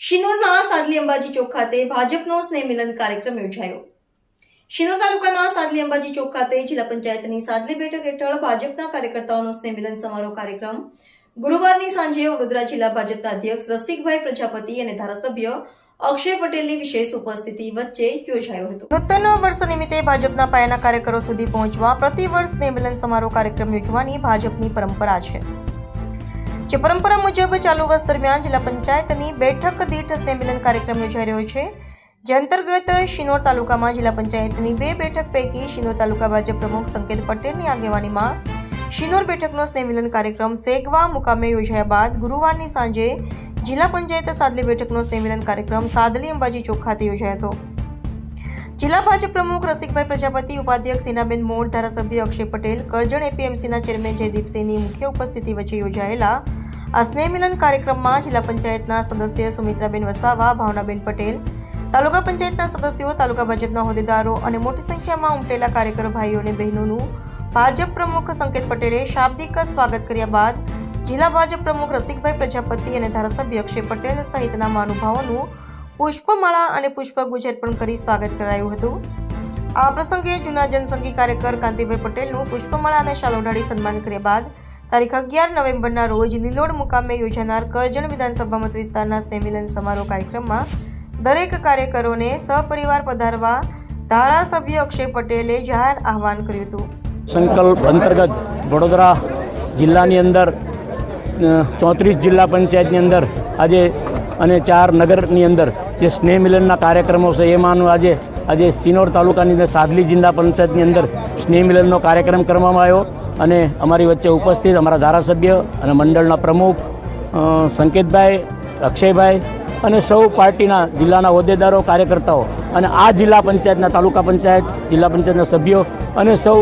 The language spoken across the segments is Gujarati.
શિનોરના સાદલી અંબાજી ચોક ખાતે ભાજપનો સ્નેહ મિલન કાર્યક્રમ યોજાયો. શિનોર તાલુકાના સાદલી અંબાજી ચોક ખાતે જિલ્લા પંચાયતની સાદલી બેઠક હેઠળ ભાજપના કાર્યકર્તાઓનો સ્નેહ મિલન સમારોહ કાર્યક્રમ. ગુરુવારની સાંજે વડોદરા જિલ્લા ભાજપના અધ્યક્ષ રસિકભાઈ પ્રજાપતિ અને ધારાસભ્ય અક્ષય પટેલની વિશેષ ઉપસ્થિતિ વચ્ચે યોજાયો હતો. નૂતન વર્ષ નિમિત્તે ભાજપના પાયાના કાર્યકરો સુધી પહોંચવા પ્રતિવર્ષ સ્નેહ મિલન સમારોહ કાર્યક્રમ યોજવાની ભાજપની પરંપરા છે. જે પરંપરા મુજબ ચાલુ વર્ષ દરમિયાન જિલ્લા પંચાયતની બેઠક દીઠ સ્નેહ કાર્યક્રમ યોજાઈ રહ્યો છે, જે અંતર્ગત શિનોર તાલુકામાં જિલ્લા પંચાયતની બે બેઠક પૈકી શિનોર તાલુકા ભાજપ પ્રમુખ સંકેત પટેલની આગેવાનીમાં શિનોર બેઠકનો સ્નેહ કાર્યક્રમ સેગવા મુકામે યોજાયા બાદ ગુરુવારની સાંજે જિલ્લા પંચાયત સાદલી બેઠકનો સ્નેહ કાર્યક્રમ સાદલી અંબાજી ચોક ખાતે યોજાયો હતો. જિલ્લા ભાજપ પ્રમુખ રસિકભાઈ પ્રજાપતિ, ઉપાધ્યક્ષ સીનાબેન મોર ધારાસભ્ય અક્ષય પટેલ, કરજણ એપીએમસીના ચેરમેન જયદીપસિંહની મુખ્ય ઉપસ્થિતિ વચ્ચે યોજાયેલા આ સ્નેહ મિલન કાર્યક્રમમાં જિલ્લા પંચાયતના સદસ્ય સુમિત્રાબેન વસાવા, ભાવનાબેન પટેલ, તાલુકા પંચાયતના સદસ્યો, તાલુકા ભાજપના હોદ્દેદારો અને મોટી સંખ્યામાં ઉમટેલા કાર્યકર, ભાઈઓ અને બહેનોનું ભાજપ પ્રમુખ સંકેત પટેલે શાબ્દિક સ્વાગત કર્યા બાદ જિલ્લા ભાજપ પ્રમુખ રસિકભાઈ પ્રજાપતિ અને ધારાસભ્ય અક્ષય પટેલ સહિતના મહાનુભાવોનું પુષ્પમાળા અને પુષ્પગુચ્છ અર્પણ કરી સ્વાગત કરાયું હતું. આ પ્રસંગે જૂના જનસંઘી કાર્યકર કાંતિભાઈ પટેલનું પુષ્પમાળા અને શાલ ઓઢાડી સન્માન કર્યા બાદ તારીખ અગિયાર નવેમ્બરના રોજ લીલોડ મુકામે યોજાનાર કરજણ વિધાનસભા મત વિસ્તારના સ્નેહમિલન સમારોહ કાર્યક્રમમાં દરેક કાર્યકરોને સહપરિવાર પધારવા ધારાસભ્ય અક્ષય પટેલે જાહેર આહવાન કર્યું હતું. સંકલ્પ અંતર્ગત વડોદરા જિલ્લાની અંદર ચોત્રીસ જિલ્લા પંચાયતની અંદર આજે અને ચાર નગરની અંદર જે સ્નેહ મિલનના કાર્યક્રમો છે, એમાંનું આજે આજે સિનોર તાલુકાની અંદર સાદલી જિલ્લા પંચાયતની અંદર સ્નેહ મિલનનો કાર્યક્રમ કરવામાં આવ્યો અને અમારી વચ્ચે ઉપસ્થિત અમારા ધારાસભ્ય અને મંડળના પ્રમુખ સંકેતભાઈ, અક્ષયભાઈ અને સૌ પાર્ટીના જિલ્લાના હોદ્દેદારો, કાર્યકર્તાઓ અને આ જિલ્લા પંચાયતના તાલુકા પંચાયત, જિલ્લા પંચાયતના સભ્યો અને સૌ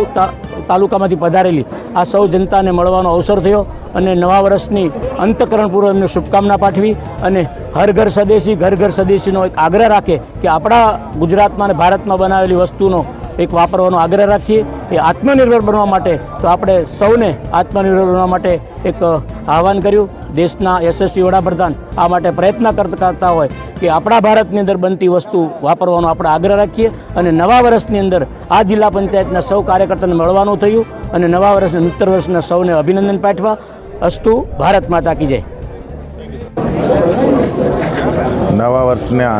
તાલુકામાંથી પધારેલી આ સૌ જનતાને મળવાનો અવસર થયો અને નવા વર્ષની અંતકરણપૂર્વક એમને શુભકામના પાઠવી અને હર ઘર સ્વદેશી, ઘર ઘર સ્વદેશીનો એક આગ્રહ રાખે કે આપણા ગુજરાતમાં અને ભારતમાં બનાવેલી વસ્તુનો એક વાપરવાનો આગ્રહ રાખીએ, એ આત્મનિર્ભર બનવા માટે તો આપણે સૌને આત્મનિર્ભર બનવા માટે એક આહવાન કર્યું. દેશના યશસ્વી વડાપ્રધાન આ માટે પ્રયત્ન કરતા હોય કે આપણા ભારતની અંદર બનતી વસ્તુ વાપરવાનો આપણે આગ્રહ રાખીએ અને નવા વર્ષની અંદર આ જિલ્લા પંચાયતના સૌ કાર્યકર્તાને મળવાનું થયું અને નવા વર્ષના મિત્ર વર્ષના સૌને અભિનંદન પાઠવા. અસ્તુ, ભારત માતા કી જય. નવા વર્ષના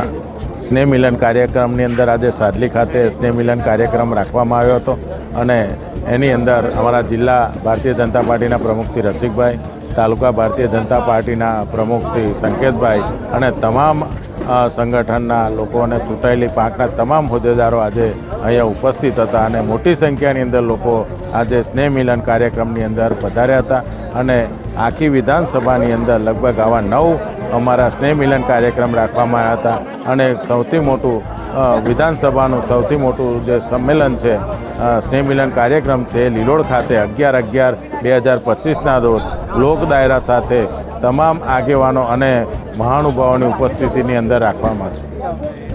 સ્નેહ મિલન કાર્યક્રમની અંદર આજે સાદલી ખાતે સ્નેહ મિલન કાર્યક્રમ રાખવામાં આવ્યો હતો અને એની અંદર અમારા જિલ્લા ભારતીય જનતા પાર્ટીના પ્રમુખ શ્રી રસિકભાઈ, તાલુકા ભારતીય જનતા પાર્ટીના પ્રમુખ શ્રી સંકેતભાઈ અને તમામ સંગઠનના લોકો અને ચૂંટાયેલી પાંખના તમામ હોદ્દેદારો આજે અહીંયા ઉપસ્થિત હતા અને મોટી સંખ્યાની અંદર લોકો આજે સ્નેહ મિલન કાર્યક્રમની અંદર પધાર્યા હતા અને આખી વિધાનસભાની અંદર લગભગ આવા નવ અમારા સ્નેહ મિલન કાર્યક્રમ રાખવામાં આવ્યા હતા. અને સૌથી મોટું વિધાનસભાનું સૌથી મોટું જે સંમેલન છે સ્નેહમિલન કાર્યક્રમ છે લીલોડ ખાતે અગિયાર અગિયાર બે હજાર પચીસના રોજ લોક દાયરા સાથે તમામ આગેવાનો અને મહાનુભાવોની ઉપસ્થિતિની અંદર રાખવામાં છે